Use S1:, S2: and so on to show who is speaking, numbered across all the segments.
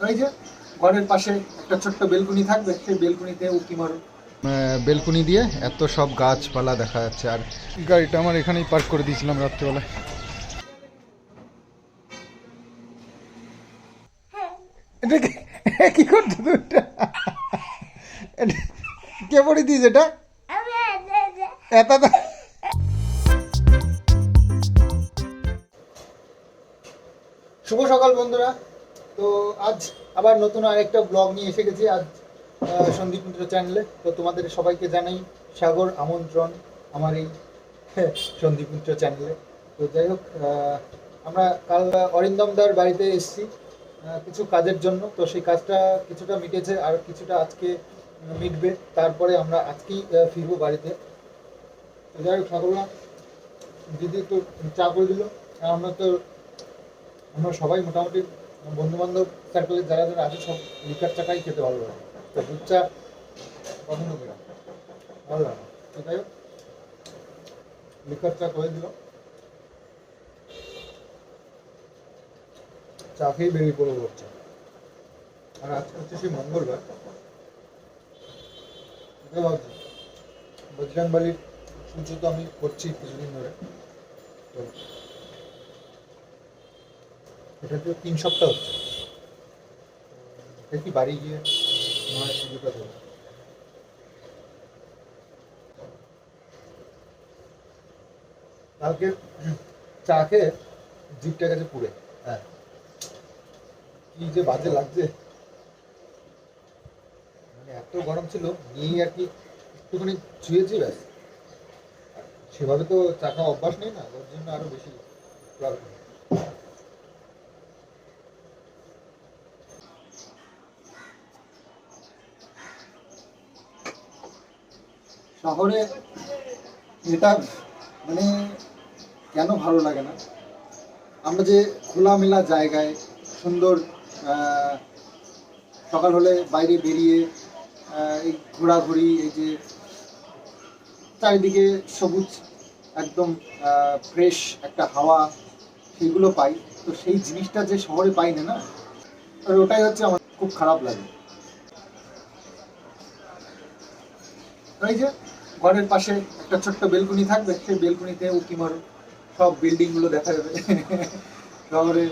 S1: ওই যে ঘরের পাশে একটা ছোট্ট বেলকুনি থাকবে সেই বেলকুনিতে উঁকি মারো।
S2: বেলকুনি দিয়ে এত সব গাছপালা দেখা যাচ্ছে আর গাড়িটা আমার এখানেই পার্ক করে দিয়েছিলাম রাত্রেবেলা এটা কি- করছ তুমি? এটা? কে পড়ে দিয়েছে এটা? এত
S1: শুভ সকাল বন্ধুরা। তো আজ আবার নতুন আরেকটা ব্লগ নিয়ে এসে গেছি আজ সন্দীপ মিত্র চ্যানেলে তো তোমাদের সবাইকে জানাই সাগর আমন্ত্রণ আমার এই সন্দীপ মিত্র চ্যানেলে তো যাই হোক আমরা কাল অরিন্দমদার বাড়িতে এসেছি কিছু কাজের জন্য। তো সেই কাজটা কিছুটা মিটেছে আর কিছুটা আজকে মিটবে। তারপরে আমরা আজকেই ফিরবো বাড়িতে। তো যাই হোক সকালবেলা দিদি একটু চা করে দিল। আর আমরা তো, আমরা সবাই মোটামুটি বন্ধু বান্ধব সার্কেলে যারা যারা আছে, সব লিকার চাটাই খেতে ভালো লাগে তো দুধ চা পছন্দ করি। ভালো লাগে তো যাই হোক লিকার চা করে দিল। চা খেয়েই বেরিয়ে পড়ব হচ্ছে আর আজকে হচ্ছে সেই মঙ্গলবার। এটাই ভাবছি। বজরাং বালির পুজো তো আমি করছি কিছুদিন ধরে। তো এটা তো তিন সপ্তাহ হচ্ছে। দেখি বাড়ি গিয়ে নয় পুজোটা দেবো। কালকে চা খেয়ে জিপটা গেছে পুড়ে। হ্যাঁ। কি যে বাজে লাগছে। মানে এত গরম ছিল, নিয়েই আর কি একটুখানি ছুঁয়েছি ব্যাস। সেভাবে তো চা খাওয়া অভ্যাস নেই না, ওর জন্য আরও বেশি লাগবে শহরে এটা মানে কেন ভালো লাগে না? আমরা যে খোলামেলা জায়গায় সুন্দর সকাল হলে বাইরে বেরিয়ে এই ঘোরাঘুরি, এই যে চারিদিকে সবুজ, একদম ফ্রেশ একটা হাওয়া, সেগুলো পাই। তো সেই জিনিসটা যে শহরে পাই না না ওটাই হচ্ছে আমার খুব খারাপ লাগে। ওই যে ঘরের পাশে একটা ছোট্ট বেলকুনি থাকবে সেই বেলকুনিতে উঁকি মারো সব বিল্ডিংগুলো দেখা যাবে। শহরে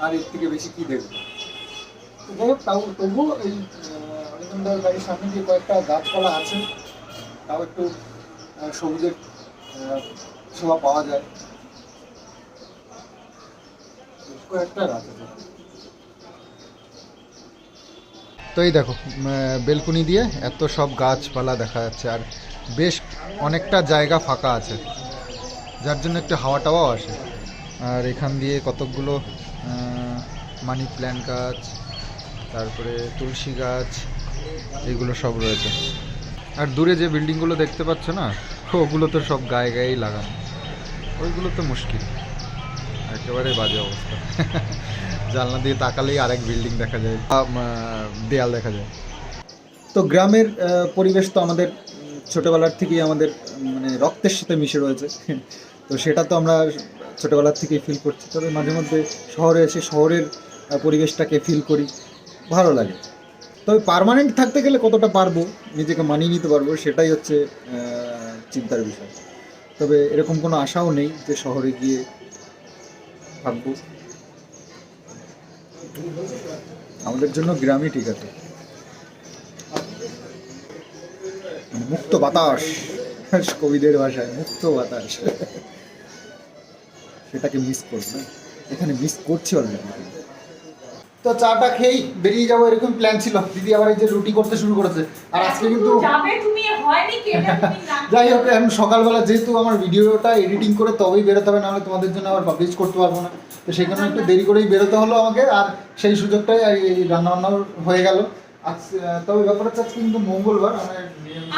S1: আর এর থেকে বেশি কি দেখবে? তাও তবুও এই আহ, বাড়ির সামনে যে কয়েকটা গাছপালা আছে তাও একটু সবুজের শোভা পাওয়া যায়। কয়েকটা গাছ আছে।
S2: তো এই দেখো বেলকুনি দিয়ে এত সব গাছপালা দেখা যাচ্ছে আর বেশ অনেকটা জায়গা ফাঁকা আছে। যার জন্য একটু হাওয়া টাওয়াও আসে। আর এখান দিয়ে কতকগুলো মানি প্ল্যান্ট গাছ, তারপরে তুলসী গাছ, এগুলো সব রয়েছে। আর দূরে যে বিল্ডিংগুলো দেখতে পাচ্ছ না, ওগুলো তো সব গায়ে গায়েই লাগানো। ওইগুলো তো মুশকিল। একেবারে বাজে অবস্থা। জানলা দিয়ে তাকালেই আরেক বিল্ডিং দেখা যায় দেয়াল দেখা যায়।
S1: তো গ্রামের পরিবেশ তো আমাদের ছোটবেলার থেকেই আমাদের মানে রক্তের সাথে মিশে রয়েছে। তো সেটা তো আমরা ছোটোবেলার থেকেই ফিল করছি। তবে মাঝে মধ্যে শহরে এসে শহরের পরিবেশটাকে ফিল করি। ভালো লাগে। তবে পারমানেন্ট থাকতে গেলে কতটা পারব, নিজেকে মানিয়ে নিতে পারব, সেটাই হচ্ছে চিন্তার বিষয়। তবে এরকম কোনো আশাও নেই যে শহরে গিয়ে থাকব। আমাদের জন্য গ্রামই ঠিক আছে। মুক্ত বাতাস। কবিদের ভাষায় মুক্ত বাতাস। সেটাকে মিস করব। না এখানে মিস করছি অলরেডি তো চাটা খেয়েই বেরিয়ে যাব এরকম প্ল্যান ছিল। দিদি আবার এই যে রুটি করতে শুরু করেছে। আর আজকে কিন্তু
S3: যাবে তুমি হয়নি কি? এটা তুমি জানো।
S1: যাই হোক এখন সকালবেলা যেহেতু আমার ভিডিওটা এডিটিং করে তবেই বেরোতে হবে নাহলে তোমাদের জন্য আবার পাবলিশ করতে পারব না। তো সেই কারণে একটু দেরি করেই বেরোতে হলো আমাকে আর সেই সুযোগটাই আর এই রান্না বান্নাও হয়ে গেল। তবে ব্যাপার হচ্ছে আজকে কিন্তু মঙ্গলবার আমরা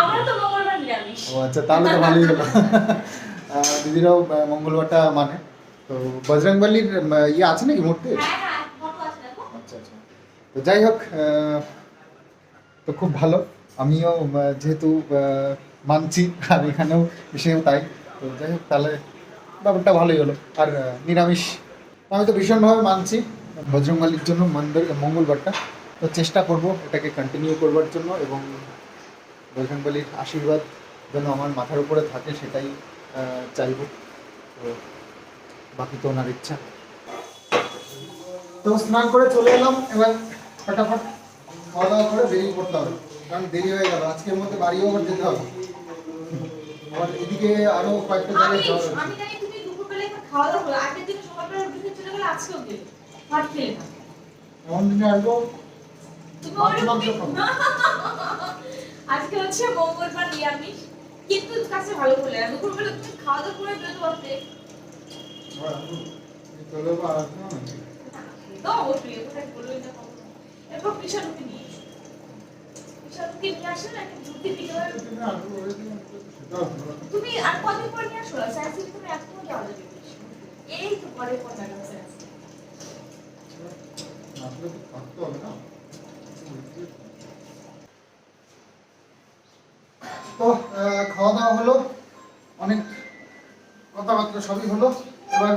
S3: আমরা তো মঙ্গলবার নিরামিষ।
S1: ও আচ্ছা তাহলে তো ভালোই হলো। দিদিরাও মঙ্গলবারটা মানে। তো বজরংবলির ইয়ে আছে নাকি মূর্তি
S3: হ্যাঁ হ্যাঁ ফটো আছে দেখো।
S1: আচ্ছা আচ্ছা। তো যাই হোক তো খুব ভালো। আমিও যেহেতু মানছি আর এখানেও এসেও তাই। তো যাই হোক তাহলে ব্যাপারটা ভালোই হলো। আর নিরামিষ। আমি তো ভীষণভাবে মানছি বজরংবলির জন্য মন্দির মঙ্গলবারটা। তো চেষ্টা করব এটাকে কন্টিনিউ করবার জন্য এবং বজরংবলির আশীর্বাদ যেন আমার মাথার উপরে থাকে সেটাই চাইব। তো বাকি তো ওনার ইচ্ছা। তো স্নান করে চলে এলাম এবার ফটাফট খাওয়া দাওয়া করে বেরিয়ে পড়তে হবে কারণ দেরি হয়ে গেল আজকের মধ্যে বাড়িও আবার যেতে হবে। আবার এদিকে আরও কয়েকটা জায়গায় যাওয়া রয়েছে। এমন দিনে আসব
S3: আজকে হচ্ছে মঙ্গলবার নিরামিষ। কিন্তু কাছে ভালো তুমি খাওয়া দাওয়া করে বেরোতে পারতে
S1: আসব না।
S3: তো অবশ্যই এটা বলবেন না এরপর পিসা রুটি নিয়ে এসো। নিয়ে আসে না একটা রুটি দিতে পারে তুমি আর কদিন পর নিয়ে আসো? সায়েন্স সিটি তুমি এখনও যাওয়া যাবে এই তো পরে পর ম্যাডাম সায়েন্স
S1: আসলে তো থাকতে হবে না তো আহ, খাওয়া দাওয়া হলো অনেক কথাবার্তা সবই হলো। এবার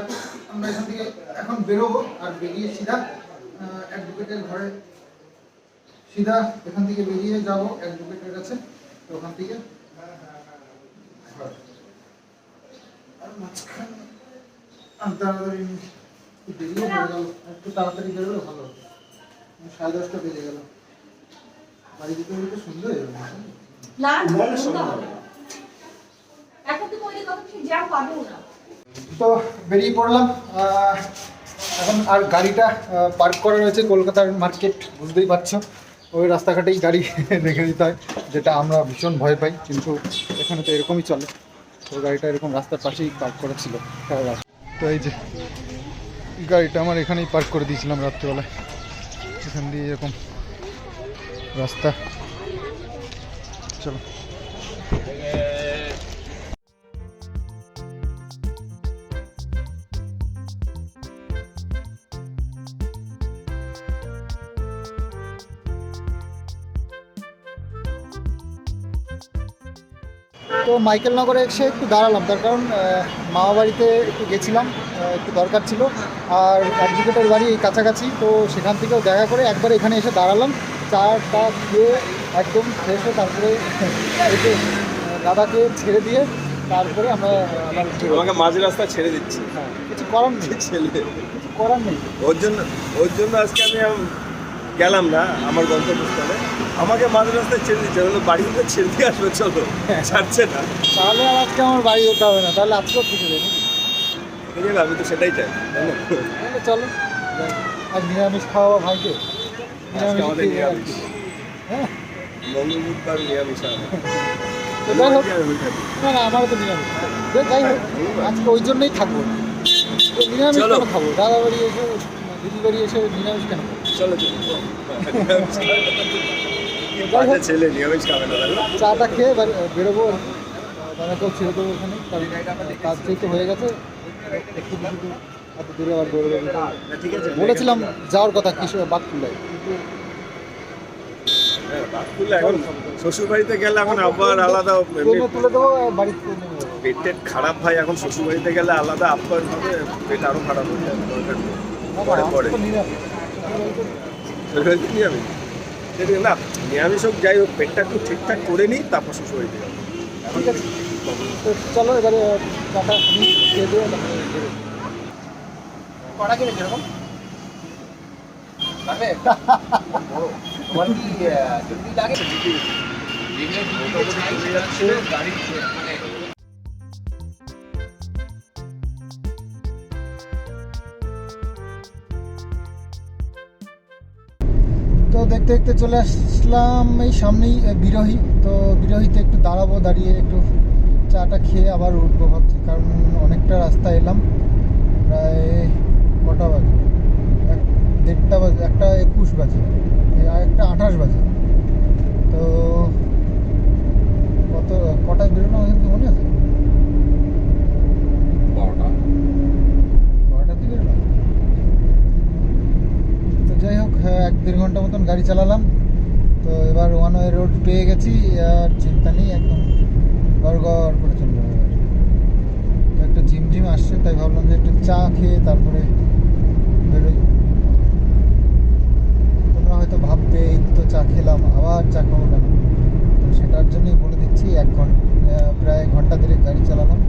S1: আমরা এখান থেকে এখন বেরোবো আর বেরিয়ে সিধা অ্যাডভোকেটের ঘরে। সিধা এখান থেকে বেরিয়ে যাব অ্যাডভোকেটের কাছে। তো ওখান থেকে তাড়াতাড়ি একটু দেরিও গেল। একটু তাড়াতাড়ি বেরোলে ভালো হতো। সাড়ে দশটা বেজে গেল। বাড়ি যেতে যেতে সুন্দর হয়ে যাবে
S3: না না হবে এখন তুমি ওই কত কিছু জ্যাম পাবেও না
S1: তো বেরিয়ে পড়লাম এখন আর গাড়িটা পার্ক করা রয়েছে কলকাতার মার্কেট বুঝতেই পারছ। ওই রাস্তাঘাটেই গাড়ি রেখে দিতে হয়, যেটা আমরা ভীষণ ভয় পাই, কিন্তু এখানে তো এরকমই চলে। তো গাড়িটা এরকম রাস্তার পাশেই পার্ক করা ছিল তো এই যে গাড়িটা আমার এখানেই পার্ক করে দিয়েছিলাম রাত্রিবেলায়। এখান দিয়ে এরকম রাস্তা। চলো। তো মাইকেল নগরে এসে একটু দাঁড়ালাম তার কারণ মামা বাড়িতে একটু গেছিলাম একটু দরকার ছিল। আর অ্যাডভোকেটের বাড়ি এই কাছাকাছি তো সেখান থেকেও দেখা করে একবার এখানে এসে দাঁড়ালাম। চাটা খেয়ে একদম ফ্রেশ হয়ে তারপরে আহ, দাদাকে ছেড়ে দিয়ে তারপরে আমরা।
S4: তোমাকে মাঝ রাস্তা ছেড়ে দিচ্ছি।
S1: হ্যাঁ, কিছু করার নেই।
S4: ছেলে
S1: কিছু করার নেই।
S4: ওর জন্য ওর জন্য আজকে আমি গেলাম না আমার গন্তব্যস্থলে। আমাকে মাঝ রাস্তায় ছেড়ে দিচ্ছে। বলল বাড়ি থেকে ছেড়ে দিয়ে আসবে চলো। ছাড়ছে না।
S1: তাহলে আর আজকে আমার বাড়ি যেতে হবে না। তাহলে আজকেও থেকে যাবে।
S4: ঠিক আছে আমি তো সেটাই চাই?
S1: চলো। আর নিরামিষ খাওয়া ভাইকে।
S4: আমাদের নিরামিষ
S1: হ্যাঁ?
S4: মঙ্গল বুধবার নিরামিষ।
S1: না। না। আমারও তো নিরামিষ। যে যাই হোক আজকে ওই জন্যই থাকব। নিরামিষ কেন খাব? দাদা বাড়ি এসে দিদি বাড়ি এসে নিরামিষ কেন খাব?
S4: চলো চলো ছেলে নিরামিষ খাবে না
S1: চাটা খেয়ে বেরোবো। দাদাকেও ছেড়ে দেবো ওখানে। কাজ যেহেতু হয়ে গেছে একটু এত দূরে আবার দৌড়ে
S4: ঠিক আছে।
S1: বলেছিলাম যাওয়ার কথা কিশোর বাদকুল্লায় কিন্তু
S4: হ্যাঁ, শ্বশুর বাড়িতে গেলে এখন আবার আলাদা পেট টেট খারাপ হয় এখন শ্বশুর বাড়িতে গেলে আলাদা আপ্যায়ন হবে পেট আরও খারাপ হয়ে যাবে। পরে পরে।
S1: নিরামিষ?
S4: সেটা না নিরামিষ হোক যাই হোক পেটটা একটু ঠিকঠাক করে নিই তারপর শ্বশুর বাড়িতে যাব
S1: ঠিক আছে তো চলো এবারে খেয়ে দিয়ে বেরোবো।
S5: কটা কিনে কীরকম? লাগে গাড়ি মানে
S1: তো দেখতে দেখতে চলে আসলাম এই সামনেই বিরোহী। তো বিরোহীতে একটু দাঁড়াবো, দাঁড়িয়ে একটু চাটা খেয়ে আবার উঠবো ভাবছি, কারণ অনেকটা রাস্তা এলাম, প্রায় কটা বাজে? এক, দেড়টা বাজে, একটা একুশ বাজে আর একটা আঠাশ বাজে। তো কত কটায় বেরোনো মনে আছে? যাই হোক হ্যাঁ, এক দেড় ঘণ্টা মতন গাড়ি চালালাম। তো এবার ওয়ান ওয়ে রোড পেয়ে গেছি, আর চিন্তা নেই, একদম গড় করে চলে যাবে তো একটু ঝিমঝিম আসছে, তাই ভাবলাম যে একটু চা খেয়ে তারপরে বেরোই। তোমরা হয়তো ভাববে, এই তো চা খেলাম, আবার চা খাব কেন? তো সেটার জন্যই বলে দিচ্ছি, এক ঘণ্টা প্রায় ঘণ্টা দেড়েক গাড়ি চালালাম।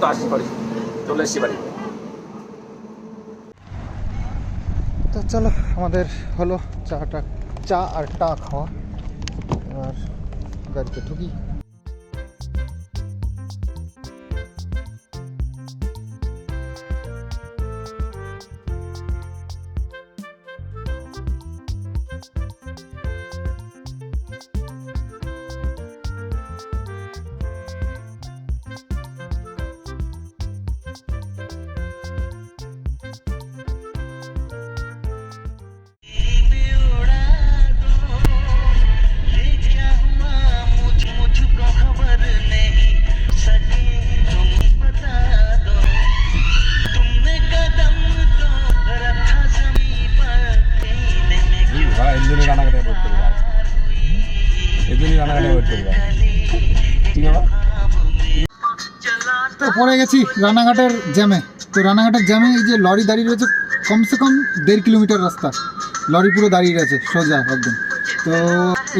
S4: তো আসি বাড়ি চলে এসছি বাড়ি।
S1: তো চলো, আমাদের হলো চাটা, চা আর টা খাওয়া। আর গাড়িতে ঢুকি। পরে গেছি রানাঘাটের জ্যামে তো রানাঘাটের জ্যামে এই যে লরি দাঁড়িয়ে রয়েছে, কমসে কম দেড় কিলোমিটার রাস্তা। লরি পুরো দাঁড়িয়ে রয়েছে, সোজা একদম। তো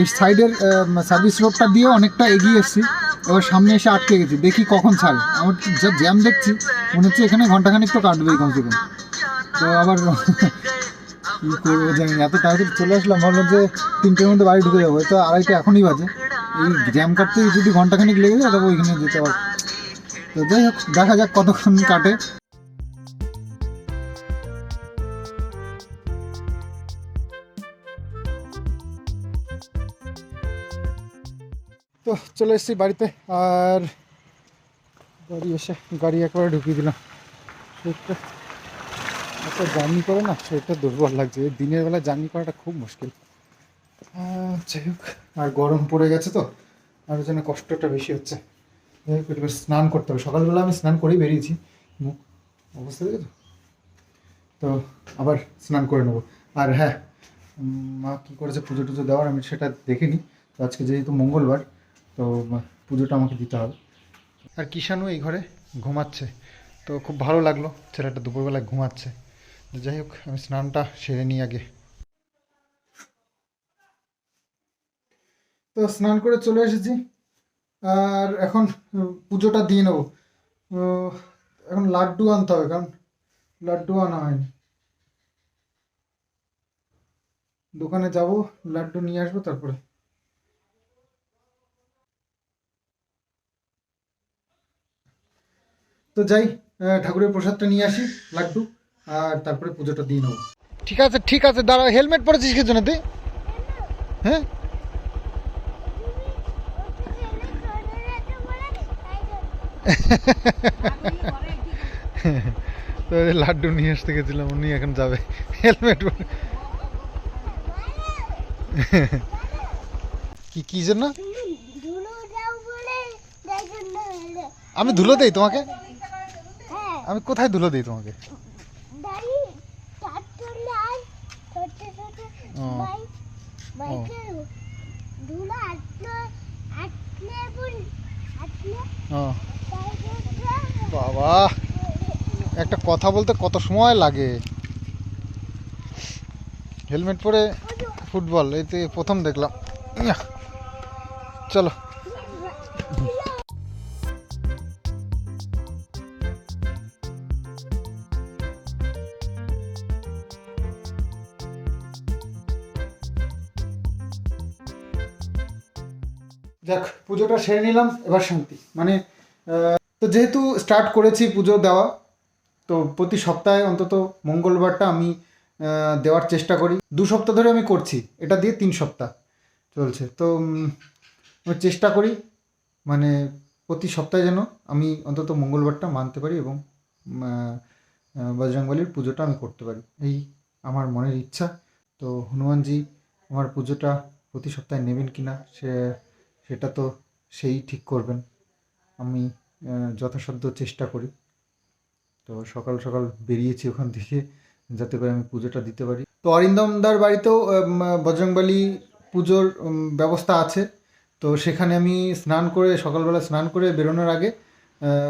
S1: এই সাইডের সার্ভিস রোডটা দিয়ে অনেকটা এগিয়ে এসেছি। এবার সামনে এসে আটকে গেছি, দেখি কখন ছাড়ে। আমার যা জ্যাম দেখছি, মনে হচ্ছে এখানে ঘন্টাখানিক তো কাটবেই কমসে কম। তো আবার কী করব জানি। এত তাড়াতাড়ি চলে আসলাম, ভাবলাম যে তিনটের মধ্যে বাড়ি ঢুকে যাব। তো আড়াইটা এখনই বাজে। এই জ্যাম কাটতে যদি ঘন্টাখানিক লেগে যায়, তবে ওইখানে যেতে পারব। তো যাই হোক, দেখা যাক কতক্ষণ কাটে। তো চলে এসেছি বাড়িতে, আর গাড়ি এসে গাড়ি একবারে ঢুকিয়ে দিলাম। এত জার্নি করে না শরীরটা দুর্বল লাগছে। দিনের বেলা জার্নি করাটা খুব মুশকিল। যাই হোক, আর গরম পড়ে গেছে তো, আর জন্য কষ্টটা বেশি হচ্ছে। স্নান করতে হবে। সকালবেলা আমি স্নান করেই বেরিয়েছি। মুখ অবস্থা দেখেছ? তো আবার স্নান করে নেব। আর হ্যাঁ মা কী করেছে পুজো টুজো দেওয়ার আমি সেটা দেখিনি। তো আজকে যেহেতু মঙ্গলবার, তো পুজোটা আমাকে দিতে হবে। আর কিষানু এই ঘরে ঘুমাচ্ছে। তো খুব ভালো লাগল ছেলেটা দুপুরবেলায় ঘুমাচ্ছে। তো যাই হোক, আমি স্নানটা সেরে নিই আগে। তো স্নান করে চলে এসেছি। আর এখন পুজোটা দিয়ে নেব। এখন লাড্ডু আনতে হবে, কারণ লাড্ডু আনা হয়নি। দোকানে যাব, লাড্ডু নিয়ে আসব, তারপরে। তো যাই ঠাকুরের প্রসাদটা নিয়ে আসি, লাড্ডু, আর তারপরে পুজোটা দিয়ে নেব। ঠিক আছে ঠিক আছে, দাঁড়া, হেলমেট পরেছিস কি জন্য তুই? হ্যাঁ? তো লাড্ডু নিয়ে আসতে গেছিলাম, উনি এখন যাবে। হেলমেট কি কি জন্য। আমি ধুলো দেই তোমাকে? আমি কোথায় ধুলো দিই তোমাকে। বাবা, একটা কথা বলতে কত সময় লাগে? হেলমেট পরে ফুটবল, এই তো প্রথম দেখলাম। চলো। পুজোটা সেরে নিলাম, এবার শান্তি। মানে তো যেহেতু স্টার্ট করেছি পুজো দেওয়া, তো প্রতি সপ্তাহে অন্তত মঙ্গলবারটা আমি দেওয়ার চেষ্টা করি। দু সপ্তাহ ধরে আমি করছি, এটা দিয়ে তিন সপ্তাহ চলছে। তো আমি চেষ্টা করি মানে প্রতি সপ্তাহে যেন আমি অন্তত মঙ্গলবারটা মানতে পারি এবং বজরংবলীর পুজোটা আমি করতে পারি। এই আমার মনের ইচ্ছা। তো হনুমানজি, আমার পুজোটা প্রতি সপ্তাহে নেবেন কি না সে সেটা তো সেই ঠিক করবেন। আমি যথাসাধ্য চেষ্টা করি। তো সকাল সকাল বেরিয়েছি ওখান থেকে, যাতে করে আমি পুজোটা দিতে পারি। তো অরিন্দমদার বাড়িতেও বজরংবলী পুজোর ব্যবস্থা আছে। তো সেখানে আমি স্নান করে, সকালবেলা স্নান করে বেরোনোর আগে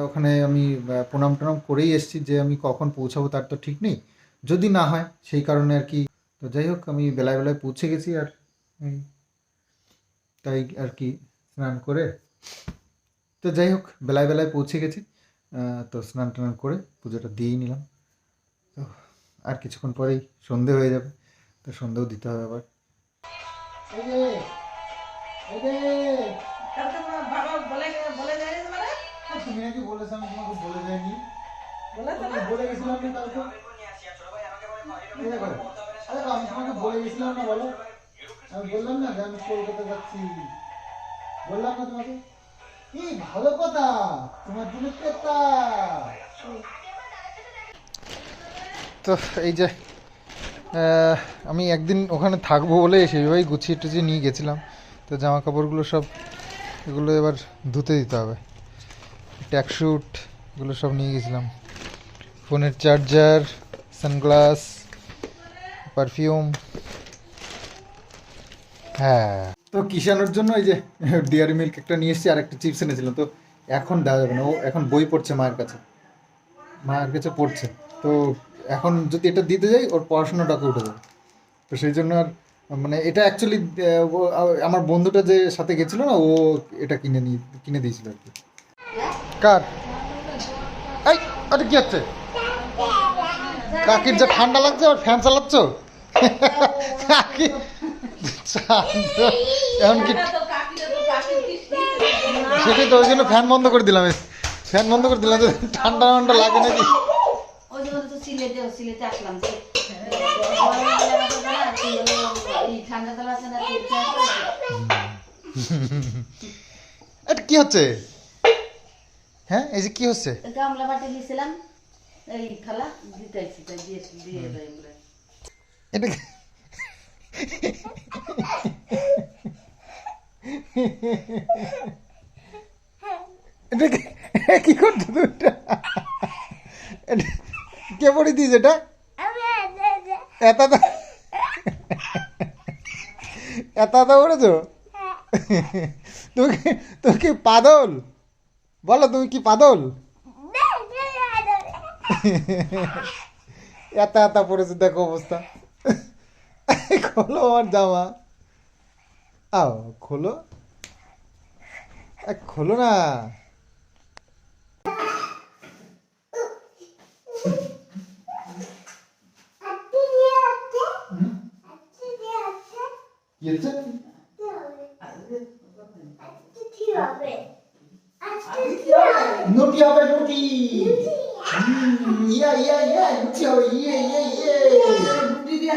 S1: ওখানে আমি প্রণাম টনাম করেই এসেছি যে আমি কখন পৌঁছাবো তার তো ঠিক নেই। যদি না হয়, সেই কারণে আর কি। তো যাই হোক, আমি বেলায় বেলায় পৌঁছে গেছি আর তাই আর কি। স্নান করে তো যাই হোক বেলায় বেলায় পৌঁছে গেছি। তো স্নান টান করে পুজোটা দিয়েই নিলাম। তো আর কিছুক্ষণ পরেই সন্ধে হয়ে যাবে তো সন্ধেও দিতে হবে আবার। তুমি নাকি বলেছ আমি তোমাকে বলে যাইনি। বলে গেছিলাম না কালকে এই আমি তোমাকে বলে গেছিলাম না বলো। আমি বললাম না যে আমি কলকাতা যাচ্ছি। বললাম না তোমাকে? কি ভালো কথা, তোমার জন্য পেতা তো এই যে আমি একদিন ওখানে থাকব বলে সেইভাবেই গুছিয়ে টুছিয়ে নিয়ে গেছিলাম। তো জামা কাপড়গুলো সব, এগুলো এবার ধুতে দিতে হবে। ট্যাকশুট এগুলো সব নিয়ে গেছিলাম। ফোনের চার্জার, সানগ্লাস, পারফিউম। হ্যাঁ। তো কিষানোর জন্য এই যে ডিয়ারি মিল্ক একটা নিয়ে এসেছি আর একটা চিপস এনেছিলাম। তো এখন দেওয়া যাবে না ও এখন বই পড়ছে মায়ের কাছে। মায়ের কাছে পড়ছে। তো এখন যদি এটা দিতে যাই, ওর পড়াশোনাটাকে উঠে যাবে তো সেই জন্য আর মানে এটা অ্যাকচুয়ালি আমার বন্ধুটা যে সাথে গেছিল না, ও এটা কিনে নিয়ে, কিনে দিয়েছিল আর কি। কার? এই, আরে কি হচ্ছে? কাকির যে ঠান্ডা লাগছে আর ফ্যান চালাচ্ছ? কাকি এখন সেটাই তো ওই জন্য ফ্যান বন্ধ করে দিলাম ফ্যান বন্ধ করে দিলাম ঠান্ডা ঠান্ডা লাগে নাকি? এটা কি হচ্ছে? হ্যাঁ এই যে কি হচ্ছে?
S6: গামলা বাটে দিয়েছিলাম এই খালা দিতেছি তাই দিয়ে দিয়ে
S1: এটা কি- করছ তুমি? কে পড়ে দিয়েছে এটা? এত এত পড়েছো? তুমি তুমি কি পাদল বলো, তুমি কি পাদল এত এত পড়েছে, দেখো অবস্থা। খোলো আমার জামা। আও খোলো। খোলো না। নুটি হবে নুটি। ইয়া ইয়া ইয়া নুটি হবে ইয়ে ইয়ে ইয়ে। নুটি দিয়ে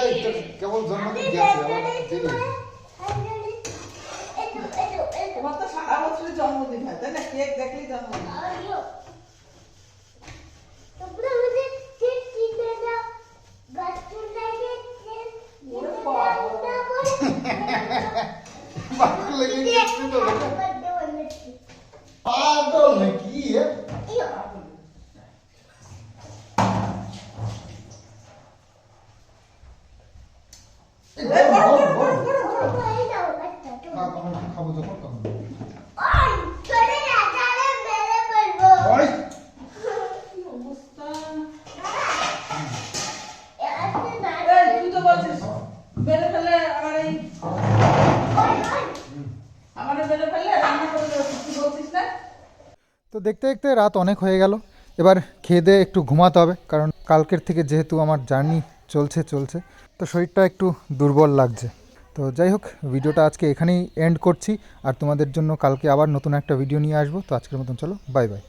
S1: এই তোর কেবল জন্মদিন দিয়েছে আমার দেরি
S7: তোমার তো সারা বছরই জন্মদিন হয় তাই না? কেক দেখলেই জন্মদিন
S8: তো
S1: দেখতে দেখতে রাত অনেক হয়ে গেল। এবার খেয়ে দিয়ে একটু ঘুমাতে হবে কারণ কালকের থেকে যেহেতু আমার জার্নি চলছে চলছে। তো শরীরটা একটু দুর্বল লাগছে। তো যাই হোক, ভিডিওটা আজকে এখানেই এন্ড করছি। আর তোমাদের জন্য কালকে আবার নতুন একটা ভিডিও নিয়ে আসব। তো আজকের মতন চলো বাই বাই